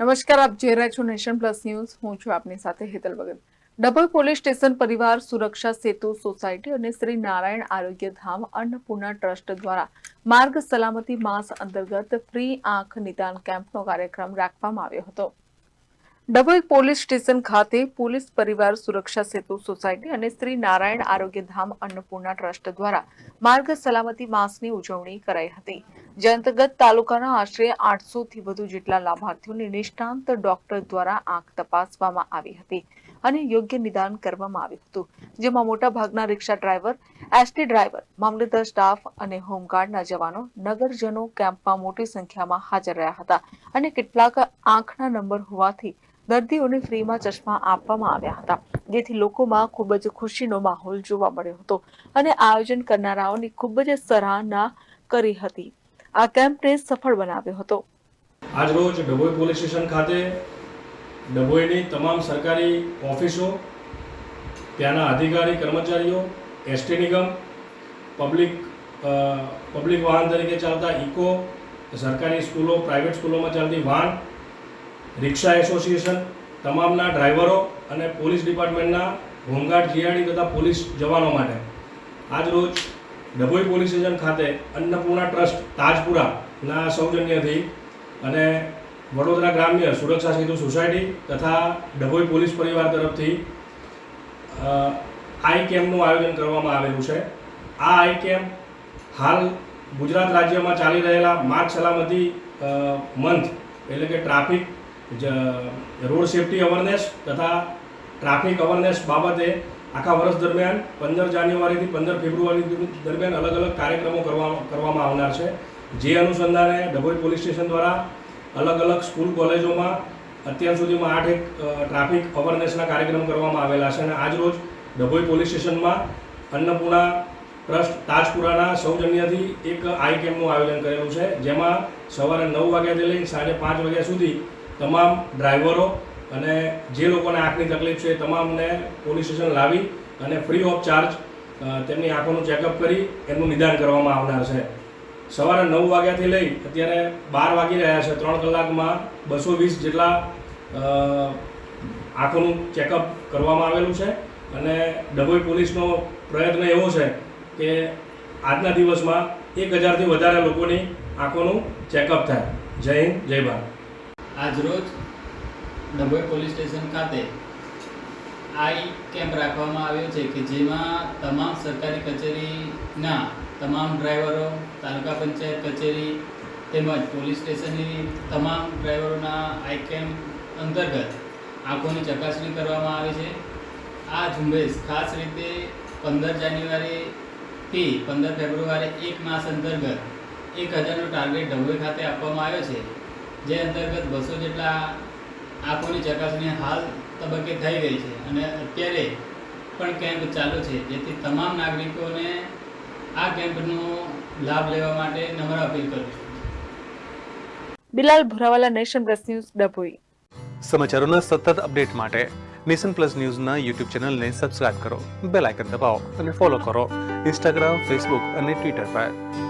નમસ્કાર, આપ જોઈ રહ્યા છો નેશન પ્લસ ન્યૂઝ. હું છું આપની સાથે હેતલ ભગત ડભોઈ પોલીસ સ્ટેશન પરિવાર સુરક્ષા સેતુ સોસાયટી અને શ્રી નારાયણ આરોગ્ય ધામ અન્નપૂર્ણા ટ્રસ્ટ દ્વારા માર્ગ સલામતી માસ અંતર્ગત ફ્રી આંખ નિદાન કેમ્પનો કાર્યક્રમ રાખવામાં આવ્યો હતો. ડભોઈ પોલીસ સ્ટેશન ખાતે પોલીસ પરિવાર સુરક્ષા સેતુ સોસાયટી અને શ્રી નારાયણ આરોગ્ય ધામ અન્નપૂર્ણા ટ્રસ્ટ દ્વારા માર્ગ સલામતી માસની ઉજવણી કરાઈ હતી. જે અંતર્ગત તાલુકાના આશરે આઠસો થી વધુ જેટલા લાભાર્થીઓને નિષ્ણાંત ડોક્ટર દ્વારા આંખ તપાસવામાં આવી હતી અને યોગ્ય નિદાન કરવામાં આવ્યું હતું. જેમાં મોટા ભાગના રિક્ષા ડ્રાઈવર, એસટી ડ્રાઈવર, મામલતદાર સ્ટાફ અને હોમગાર્ડના જવાનો, નગરજનો કેમ્પમાં મોટી સંખ્યામાં હાજર રહ્યા હતા અને કેટલાક આંખના નંબર હોવાથી દર્દીઓને ફ્રીમાં ચશ્મા આપવામાં આવ્યા હતા, જેથી લોકોમાં ખૂબ જ ખુશીનો માહોલ જોવા મળ્યો હતો અને આયોજન કરનારાઓની ખૂબ જ સરાહના કરી હતી. આ કેમ્પને સફળ બનાવ્યો હતો. આજરોજ ડભોઈ પોલીસ સ્ટેશન ખાતે ડભોઈની તમામ સરકારી ઓફિસો, ત્યાંના અધિકારી, કર્મચારીઓ, એસટી નિગમ, પબ્લિક પબ્લિક વાહન તરીકે ચાલતા ઇકો, સરકારી સ્કૂલો, પ્રાઇવેટ સ્કૂલોમાં ચાલતી વાહન રિક્ષા એસોસિએશન, તમામના ડ્રાઈવરો અને પોલીસ ડિપાર્ટમેન્ટના હોમગાર્ડ જીઆરડી તથા પોલીસ જવાનો માટે. આજરોજ ડભોઈ પોલીસ સ્ટેશન ખાતે અન્નપૂર્ણા ટ્રસ્ટ તાજપુરાના સૌજન્યથી અને વડોદરા ગ્રામ્ય સુરક્ષા સેતુ સોસાયટી તથા ડભોઈ પોલીસ પરિવાર તરફથી આઈ કેમ્પનું આયોજન કરવામાં આવેલું છે. આ આઈ કેમ્પ હાલ ગુજરાત રાજ્યમાં ચાલી રહેલા માર્ગ સલામતી મંથ એટલે કે ટ્રાફિક રોડ સેફટી અવેરનેસ તથા ટ્રાફિક અવેરનેસ બાબતે આખા વર્ષ દરમિયાન પંદર જાન્યુઆરીથી પંદર ફેબ્રુઆરી દરમિયાન અલગ અલગ કાર્યક્રમો કરવામાં કરવામાં આવનાર છે. જે અનુસંધાને ડભોઈ પોલીસ સ્ટેશન દ્વારા અલગ અલગ સ્કૂલ કોલેજોમાં અત્યાર સુધીમાં આઠ એક ટ્રાફિક અવેરનેસના કાર્યક્રમ કરવામાં આવેલા છે અને આજરોજ ડભોઈ પોલીસ સ્ટેશનમાં અન્નપૂર્ણા ટ્રસ્ટ તાજપુરાના સૌજન્યથી એક આઈ કેમ્પનું આયોજન કરેલું છે. જેમાં સવારે નવ વાગ્યાથી લઈને સાંજે પાંચ વાગ્યા સુધી તમામ ડ્રાઈવરો અને જે લોકોને આંખની તકલીફ છે એ તમામને પોલીસ સ્ટેશન લાવી અને ફ્રી ઓફ ચાર્જ તેમની આંખોનું ચેકઅપ કરી એમનું નિદાન કરવામાં આવનાર છે. સવારે નવ વાગ્યાથી લઈ અત્યારે બાર વાગી રહ્યા છે. ત્રણ કલાકમાં બસો વીસ જેટલા આંખોનું ચેકઅપ કરવામાં આવેલું છે અને ડભોઈ પોલીસનો પ્રયત્ન એવો છે કે આજના દિવસમાં એક હજારથી વધારે લોકોની આંખોનું ચેકઅપ થાય. જય હિન્દ, જય ભારત. આજરોજ ડભોઈ પોલીસ સ્ટેશન ખાતે આઈ કેમ્પ રાખવામાં આવ્યો છે કે જેમાં તમામ સરકારી કચેરીના તમામ ડ્રાઈવરો, તાલુકા પંચાયત કચેરી તેમજ પોલીસ સ્ટેશનની તમામ ડ્રાઈવરોના આઈ કેમ્પ અંતર્ગત આંખોની ચકાસણી કરવામાં આવે છે. આ ઝુંબેશ ખાસ રીતે પંદર જાન્યુઆરીથી પંદર ફેબ્રુઆરી એક માસ અંતર્ગત એક હજારનો ટાર્ગેટ ડભોઈ ખાતે આપવામાં આવ્યો છે. જે અંતર્ગત બસો જેટલા આંખોની ચકાસણી હાલ તબક્કે થઈ ગઈ છે અને અત્યારે પણ કેમ્પ ચાલુ છે જેથી તમામ નાગરિકોને આ કેમ્પનો લાભ લેવા માટે નમ્ર અપીલ કરું છું. Bilal Bhurawala nation plus news Dabhoi. સમાચારોના સતત અપડેટ માટે નેશન પ્લસ ન્યૂઝના યુટ્યુબ ચેનલને સબસ્ક્રાઇબ કરો બેલ આઇકન દબાવો અને ફોલો કરો ઇન્સ્ટાગ્રામ ફેસબુક અને ટ્વિટર પર.